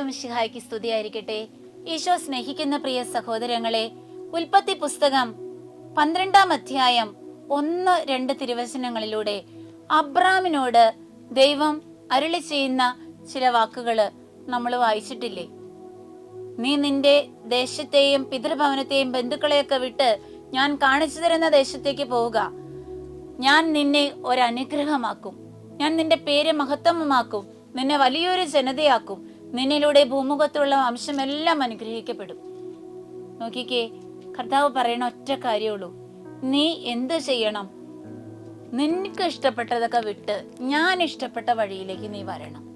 ഈശോ മിശിഹായ്ക്ക് സ്തുതിയായിരിക്കട്ടെ. ഈശോ സ്നേഹിക്കുന്ന പ്രിയ സഹോദരങ്ങളെ ഉൽപ്പത്തി പുസ്തകം പന്ത്രണ്ടാം അധ്യായം ഒന്ന് രണ്ട് തിരുവചനങ്ങളിലൂടെ അബ്രാമിനോട് ദൈവം അരുളി ചെയ്യുന്ന ചില വാക്കുകൾ നമ്മൾ വായിച്ചിട്ടില്ലേ? നീ നിന്റെ ദേശത്തെയും പിതൃഭവനത്തെയും ബന്ധുക്കളെയൊക്കെ വിട്ട് ഞാൻ കാണിച്ചു തരുന്ന ദേശത്തേക്ക് പോവുക. ഞാൻ നിന്നെ ഒരനുഗ്രഹമാക്കും. ഞാൻ നിന്റെ പേര് മഹത്വമാക്കും. നിന്നെ വലിയൊരു ജനതയാക്കും. നിന്നിലൂടെ ഭൂമുഖത്തുള്ള വംശമെല്ലാം അനുഗ്രഹിക്കപ്പെടും. നോക്കിക്കേ കർത്താവ് പറയണ ഒറ്റ കാര്യമുള്ളൂ. നീ എന്ത് ചെയ്യണം? നിനക്ക് ഇഷ്ടപ്പെട്ടതൊക്കെ വിട്ട് ഞാൻ ഇഷ്ടപ്പെട്ട വഴിയിലേക്ക് നീ വരണം.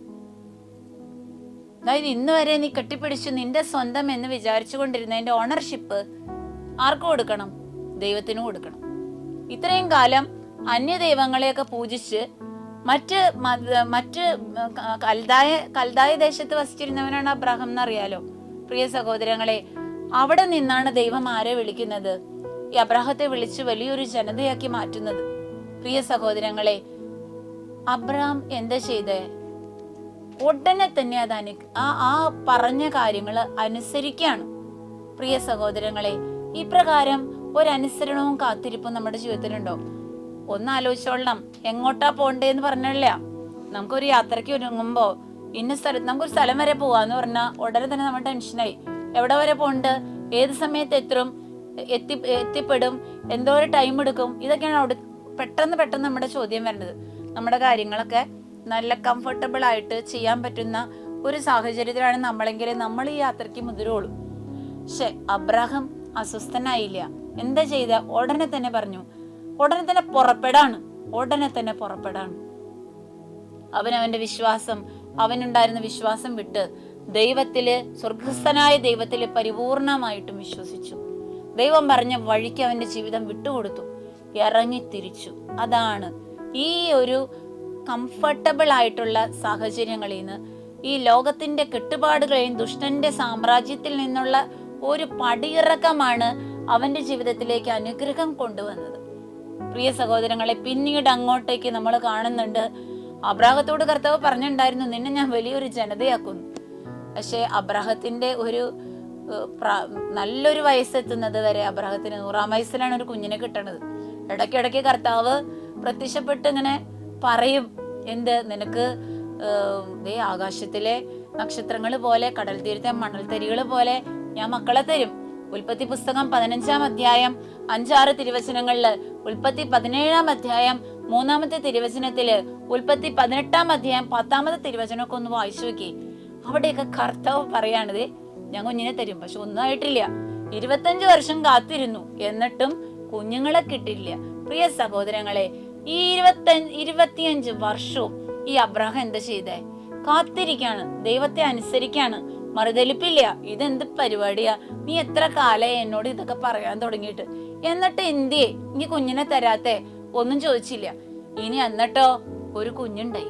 അതായത് ഇന്ന് വരെ നീ കെട്ടിപ്പിടിച്ചു നിന്റെ സ്വന്തം എന്ന് വിചാരിച്ചു കൊണ്ടിരുന്നതിന്റെ ഓണർഷിപ്പ് ആർക്ക് കൊടുക്കണം? ദൈവത്തിനും കൊടുക്കണം. ഇത്രയും കാലം അന്യ ദൈവങ്ങളെയൊക്കെ പൂജിച്ച് മറ്റ് മറ്റ് കൽതായ കൽതായ ദേശത്ത് വസിച്ചിരുന്നവനാണ് അബ്രാഹം എന്നറിയാലോ? പ്രിയ സഹോദരങ്ങളെ അവിടെ നിന്നാണ് ദൈവം ആരെ വിളിക്കുന്നത്? ഈ അബ്രാഹത്തെ വിളിച്ച് വലിയൊരു ജനതയാക്കി മാറ്റുന്നത്. പ്രിയ സഹോദരങ്ങളെ അബ്രഹാം എന്താ ചെയ്തേ? ഉടനെ തന്നെ അത് അനു ആ ആ പറഞ്ഞ കാര്യങ്ങൾ അനുസരിക്കുകയാണ് പ്രിയ സഹോദരങ്ങളെ ഇപ്രകാരം ഒരനുസരണവും കാത്തിരിപ്പും നമ്മുടെ ജീവിതത്തിലുണ്ടോ? ഒന്ന് ആലോചിച്ചോളണം എങ്ങോട്ടാ പോണ്ടേന്ന് പറഞ്ഞല്ല നമുക്കൊരു യാത്രയ്ക്ക് ഒരുങ്ങുമ്പോ ഇന്ന സ്ഥലത്ത് നമുക്കൊരു സ്ഥലം വരെ പോവാന്ന് പറഞ്ഞാൽ ഉടനെ തന്നെ നമ്മൾ ടെൻഷനായി. എവിടെ വരെ പോണ്ട്? ഏത് സമയത്ത് എത്തും? എത്തി എത്തിപ്പെടും? എന്തോരം ടൈം എടുക്കും? ഇതൊക്കെയാണ് അവിടെ പെട്ടെന്ന് പെട്ടെന്ന് നമ്മുടെ ചോദ്യം വരുന്നത്. നമ്മുടെ കാര്യങ്ങളൊക്കെ നല്ല കംഫർട്ടബിൾ ആയിട്ട് ചെയ്യാൻ പറ്റുന്ന ഒരു സാഹചര്യത്തിലാണ് നമ്മളെങ്കിൽ നമ്മൾ ഈ യാത്രയ്ക്ക് മുതിരുള്ളൂ. പക്ഷെ അബ്രാഹം അസ്വസ്ഥനായില്ല. എന്താ ചെയ്ത? ഉടനെ തന്നെ പറഞ്ഞു. ഉടനെ തന്നെ പുറപ്പെടാണ്. ഉടനെ തന്നെ പുറപ്പെടാണ്. അവന്റെ വിശ്വാസം അവനുണ്ടായിരുന്ന വിശ്വാസം വിട്ട് ദൈവത്തിൽ സ്വർഗസ്ഥനായ ദൈവത്തിൽ പരിപൂർണമായിട്ടും വിശ്വസിച്ചു. ദൈവം പറഞ്ഞ വഴിക്ക് അവന്റെ ജീവിതം വിട്ടുകൊടുത്തു. ഇറങ്ങി തിരിച്ചു. അതാണ് ഈ ഒരു കംഫർട്ടബിൾ ആയിട്ടുള്ള സാഹചര്യങ്ങളിൽ നിന്ന് ഈ ലോകത്തിന്റെ കെട്ടുപാടുകളെയും ദുഷ്ടന്റെ സാമ്രാജ്യത്തിൽ നിന്നുള്ള ഒരു പടിയിറക്കമാണ് അവന്റെ ജീവിതത്തിലേക്ക് അനുഗ്രഹം കൊണ്ടുവന്നത്. പ്രിയ സഹോദരങ്ങളെ പിന്നീട് അങ്ങോട്ടേക്ക് നമ്മൾ കാണുന്നുണ്ട്. അബ്രാഹത്തോട് കർത്താവ് പറഞ്ഞിട്ടുണ്ടായിരുന്നു നിന്നെ ഞാൻ വലിയൊരു ജനതയാക്കുന്നു. പക്ഷെ അബ്രാഹത്തിന്റെ ഒരു നല്ലൊരു വയസ്സെത്തുന്നത് വരെ അബ്രാഹത്തിന് നൂറാം വയസ്സിലാണ് ഒരു കുഞ്ഞിനെ കിട്ടണത്. ഇടയ്ക്കിടയ്ക്ക് കർത്താവ് പ്രത്യക്ഷപ്പെട്ട് ഇങ്ങനെ പറയും എന്ത്? നിനക്ക് ദേ ആകാശത്തിലെ നക്ഷത്രങ്ങൾ പോലെ കടൽ തീരത്തെ മണൽത്തരികൾ പോലെ ഞാൻ മക്കളെ തരും. ഉൽപ്പത്തി പുസ്തകം പതിനഞ്ചാം അധ്യായം അഞ്ചാറ് തിരുവചനങ്ങളിൽ ഉൽപ്പത്തി പതിനേഴാം അധ്യായം മൂന്നാമത്തെ തിരുവചനത്തിൽ ഉൽപ്പത്തി പതിനെട്ടാം അധ്യായം പത്താമത്തെ തിരുവചനമൊക്കെ ഒന്ന് വായിച്ചു നോക്കി. അവിടെയൊക്കെ കർത്താവ് പറയാണത് ഞാൻ കുഞ്ഞിനെ തരും പക്ഷെ ഒന്നും ആയിട്ടില്ല ഇരുപത്തഞ്ച് വർഷം കാത്തിരുന്നു എന്നിട്ടും കുഞ്ഞുങ്ങളെ കിട്ടില്ല പ്രിയ സഹോദരങ്ങളെ ഈ ഇരുപത്തഞ്ച് ഇരുപത്തിയഞ്ച് വർഷവും ഈ അബ്രഹാം എന്താ ചെയ്തേ? കാത്തിരിക്കാണ് ദൈവത്തെ അനുസരിക്കാണ്. മറുതലിപ്പില്ല. ഇതെന്ത് പരിപാടിയാ? നീ എത്ര കാലായി എന്നോട് ഇതൊക്കെ പറയാൻ തുടങ്ങിയിട്ട്. എന്നിട്ട് എന്തിയെ? നീ കുഞ്ഞിനെ തരാത്തെ? ഒന്നും ചോദിച്ചില്ല. ഇനി എന്നിട്ടോ? ഒരു കുഞ്ഞുണ്ടായി.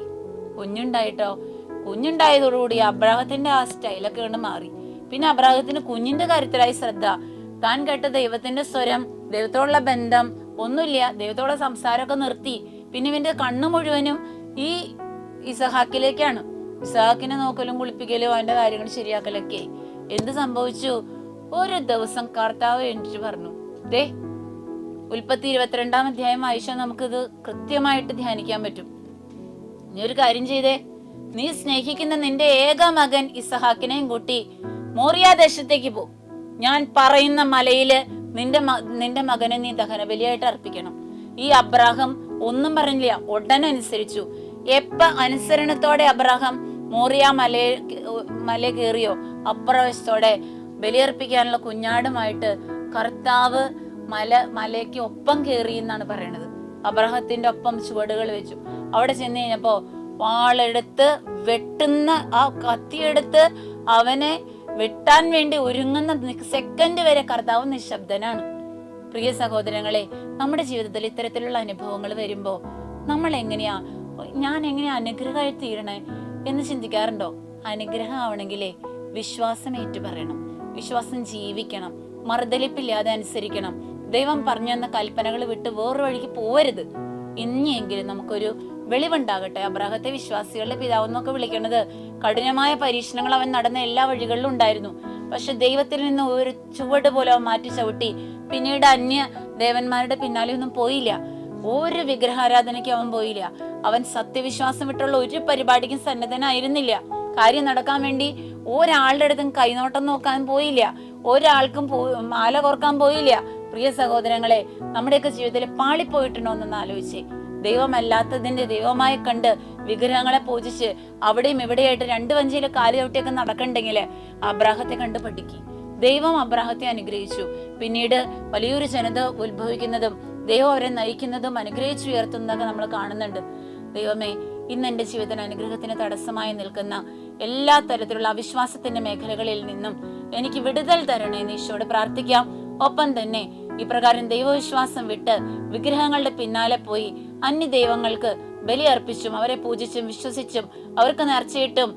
കുഞ്ഞുണ്ടായിട്ടോ? കുഞ്ഞുണ്ടായതോടുകൂടി അബ്രാഹത്തിന്റെ ആ സ്റ്റൈലൊക്കെ കൊണ്ട് മാറി. പിന്നെ അബ്രാഹത്തിന് കുഞ്ഞിന്റെ കാര്യത്തിലായി ശ്രദ്ധ. താൻ കേട്ട ദൈവത്തിന്റെ സ്വരം ദൈവത്തോടുള്ള ബന്ധം ഒന്നുമില്ല. ദൈവത്തോടെ സംസാരമൊക്കെ നിർത്തി. പിന്നെ ഇവന്റെ കണ്ണു മുഴുവനും ഈ ഇസഹാക്കിലേക്കാണ്. ഇസഹാക്കിനെ നോക്കലും കുളിപ്പിക്കലും അവന്റെ കാര്യങ്ങൾ ശരിയാക്കലൊക്കെ. എന്ത് സംഭവിച്ചു? ഒരു ദിവസം കർത്താവ് എണീറ്റ് പറഞ്ഞു. ദേ ഉൽപ്പത്തി ഇരുപത്തിരണ്ടാം അധ്യായം ആയിഷ നമുക്കിത് കൃത്യമായിട്ട് ധ്യാനിക്കാൻ പറ്റും. നീ ഒരു കാര്യം ചെയ്തേ. നീ സ്നേഹിക്കുന്ന നിന്റെ ഏക മകൻ ഇസഹാക്കിനെയും കൂട്ടി മോറിയ ദേശത്തേക്ക് പോ. ഞാൻ പറയുന്ന മലയിൽ നിന്റെ നിന്റെ മകനെ നീ ദഹനബലിയായിട്ട് അർപ്പിക്കണം. ഈ അബ്രാഹം ഒന്നും പറഞ്ഞില്ല ഉടനെ അനുസരിച്ചു എപ്പ അനുസരണത്തോടെ അബ്രഹാം മോറിയ മല മല കയറിയോ? അപ്രവശത്തോടെ ബലിയർപ്പിക്കാനുള്ള കുഞ്ഞാടുമായിട്ട് കർത്താവ് മല മലയ്ക്ക് ഒപ്പം കയറി എന്നാണ് പറയണത്. അബ്രഹത്തിന്റെ ഒപ്പം ചുവടുകൾ വെച്ചു. അവിടെ ചെന്ന് കഴിഞ്ഞപ്പോ വാളെടുത്ത് വെട്ടുന്ന ആ കത്തിയെടുത്ത് അവനെ വെട്ടാൻ വേണ്ടി ഒരുങ്ങുന്ന സെക്കൻഡ് വരെ കർത്താവ് നിശബ്ദനാണ്. പ്രിയ സഹോദരങ്ങളെ നമ്മുടെ ജീവിതത്തിൽ ഇത്തരത്തിലുള്ള അനുഭവങ്ങൾ വരുമ്പോ നമ്മൾ എങ്ങനെയാ ഞാൻ എങ്ങനെ അനുഗ്രഹമായി തീരണേ എന്ന് ചിന്തിക്കാറുണ്ടോ? അനുഗ്രഹം ആവണമെങ്കിലേ വിശ്വാസം ഏറ്റു പറയണം. വിശ്വാസം ജീവിക്കണം. മറുതലിപ്പില്ലാതെ അനുസരിക്കണം. ദൈവം പറഞ്ഞു തന്ന കൽപ്പനകൾ വിട്ട് വേറൊരു വഴിക്ക് പോവരുത്. ഇനിയെങ്കിലും നമുക്കൊരു വെളിവുണ്ടാകട്ടെ. അബ്രാഹത്തെ വിശ്വാസികളുടെ പിതാവ് എന്നൊക്കെ വിളിക്കുന്നത് കഠിനമായ പരീക്ഷണങ്ങൾ അവൻ നടന്ന എല്ലാ വഴികളിലും ഉണ്ടായിരുന്നു. പക്ഷെ ദൈവത്തിൽ നിന്ന് ഒരു ചുവട് പോലെ അവൻ മാറ്റി ചവിട്ടി. പിന്നീട് അന്യ ദേവന്മാരുടെ പിന്നാലെ ഒന്നും പോയില്ല. ഒരു വിഗ്രഹാരാധനയ്ക്ക് അവൻ പോയില്ല. അവൻ സത്യവിശ്വാസം വിട്ടുള്ള ഒരു പരിപാടിക്കും സന്നദ്ധനായിരുന്നില്ല. കാര്യം നടക്കാൻ വേണ്ടി ഒരാളുടെ അടുത്തും കൈനോട്ടം നോക്കാൻ പോയില്ല. ഒരാൾക്കും മാല കോർക്കാൻ പോയില്ല. പ്രിയ സഹോദരങ്ങളെ നമ്മുടെയൊക്കെ ജീവിതത്തിൽ പാളിപ്പോയിട്ടുണ്ടോ എന്നൊന്ന് ആലോചിച്ചേ. ദൈവമല്ലാത്തതിന്റെ ദൈവമായി കണ്ട് വിഗ്രഹങ്ങളെ പൂജിച്ച് അവിടെയും ഇവിടെയായിട്ട് രണ്ട് വഞ്ചിയിലെ കാൽ ചവിട്ടിയൊക്കെ നടക്കണ്ടെങ്കിൽ അബ്രാഹത്തെ കണ്ട് പഠിക്കും. ദൈവം അബ്രാഹത്തെ അനുഗ്രഹിച്ചു. പിന്നീട് വലിയൊരു ജനത ഉത്ഭവിക്കുന്നതും ദൈവം അവരെ നയിക്കുന്നതും അനുഗ്രഹിച്ചുയർത്തുന്നതൊക്കെ നമ്മൾ കാണുന്നുണ്ട്. ദൈവമേ ഇന്ന് എന്റെ ജീവിതത്തിന് അനുഗ്രഹത്തിന് തടസ്സമായി നിൽക്കുന്ന എല്ലാ തരത്തിലുള്ള അവിശ്വാസത്തിന്റെ മേഖലകളിൽ നിന്നും എനിക്ക് വിടുതൽ തരണേ എന്ന് ഈശോട് പ്രാർത്ഥിക്കാം. ഒപ്പം തന്നെ ഇപ്രകാരം ദൈവവിശ്വാസം വിട്ട് വിഗ്രഹങ്ങളുടെ പിന്നാലെ പോയി അന്യ ദൈവങ്ങൾക്ക് ബലി അർപ്പിച്ചും അവരെ പൂജിച്ചും വിശ്വസിച്ചും അവർക്ക് നേർച്ചയിട്ടും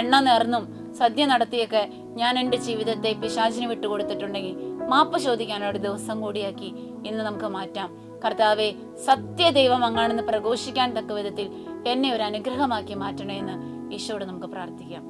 എണ്ണ നേർന്നും സദ്യ നടത്തിയൊക്കെ ഞാൻ എന്റെ ജീവിതത്തെ പിശാചിന് വിട്ടുകൊടുത്തിട്ടുണ്ടെങ്കിൽ മാപ്പ് ചോദിക്കാൻ ഒരു ദിവസം കൂടിയാക്കി ഇന്ന് നമുക്ക് മാറ്റാം. കർത്താവെ സത്യദൈവം അങ്ങാണെന്ന് പ്രഘോഷിക്കാൻ തക്ക വിധത്തിൽ എന്നെ ഒരു അനുഗ്രഹമാക്കി മാറ്റണേ എന്ന് ഈശോട് നമുക്ക് പ്രാർത്ഥിക്കാം.